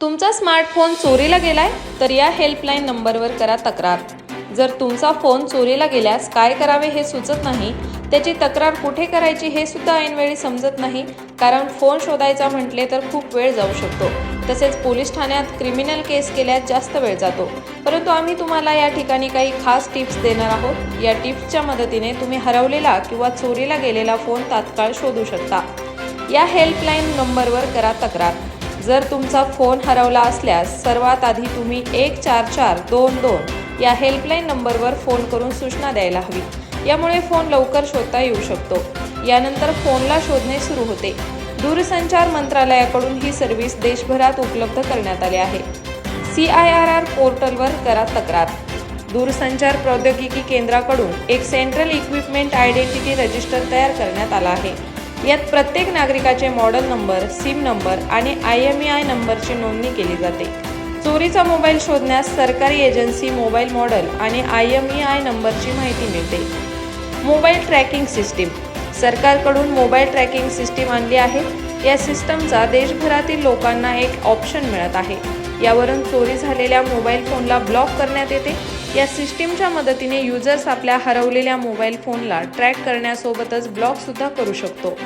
तुमचा स्मार्टफोन चोरीला गेलाय तर या हेल्पलाईन नंबरवर करा तक्रार. जर तुमचा फोन चोरीला गेल्यास काय करावे हे सुचत नाही त्याची तक्रार कुठे करायची हे सुद्धा ऐनवेळी समजत नाही कारण फोन शोधायचा म्हटले तर खूप वेळ जाऊ शकतो. तसेच पोलीस ठाण्यात क्रिमिनल केस केल्यास जास्त वेळ जातो. परंतु आम्ही तुम्हाला या ठिकाणी काही खास टिप्स देणार आहोत. या टिप्सच्या मदतीने तुम्ही हरवलेला किंवा चोरीला गेलेला फोन तात्काळ शोधू शकता. या हेल्पलाईन नंबरवर करा तक्रार. जर तुमचा फोन हरवला असल्यास सर्वात आधी तुम्ही एक चार चार दोन दोन या हेल्पलाईन नंबरवर फोन करून सूचना द्यायला हवी. यामुळे फोन लवकर शोधता येऊ शकतो. यानंतर फोनला शोधणे सुरू होते. दूरसंचार मंत्रालयाकडून ही सर्व्हिस देशभरात उपलब्ध करण्यात आली आहे. सी आय आर आर पोर्टलवर करा तक्रार. दूरसंचार प्रौद्योगिकी केंद्राकडून एक सेंट्रल इक्विपमेंट आयडेंटिटी रजिस्टर तयार करण्यात आला आहे. यात प्रत्येक नागरिकाचे मॉडेल नंबर सिम नंबर आणि आय एम ई आय नंबरची नोंदणी केली जाते. चोरीचा मोबाईल शोधण्यास सरकारी एजन्सी मोबाईल मॉडेल आणि आय एम ई आय नंबरची माहिती मिळते. मोबाईल ट्रॅकिंग सिस्टीम सरकारकडून मोबाईल ट्रॅकिंग सिस्टीम आणली आहे. या सिस्टमचा देशभरातील लोकांना एक ऑप्शन मिळत आहे. यावरून चोरी झालेल्या मोबाईल फोनला ब्लॉक करण्यात येते. या सिस्टीमच्या मदतीने युजर्स आपल्या हरवलेल्या मोबाईल फोनला ट्रॅक करण्यासोबतच ब्लॉक सुद्धा करू शकतो.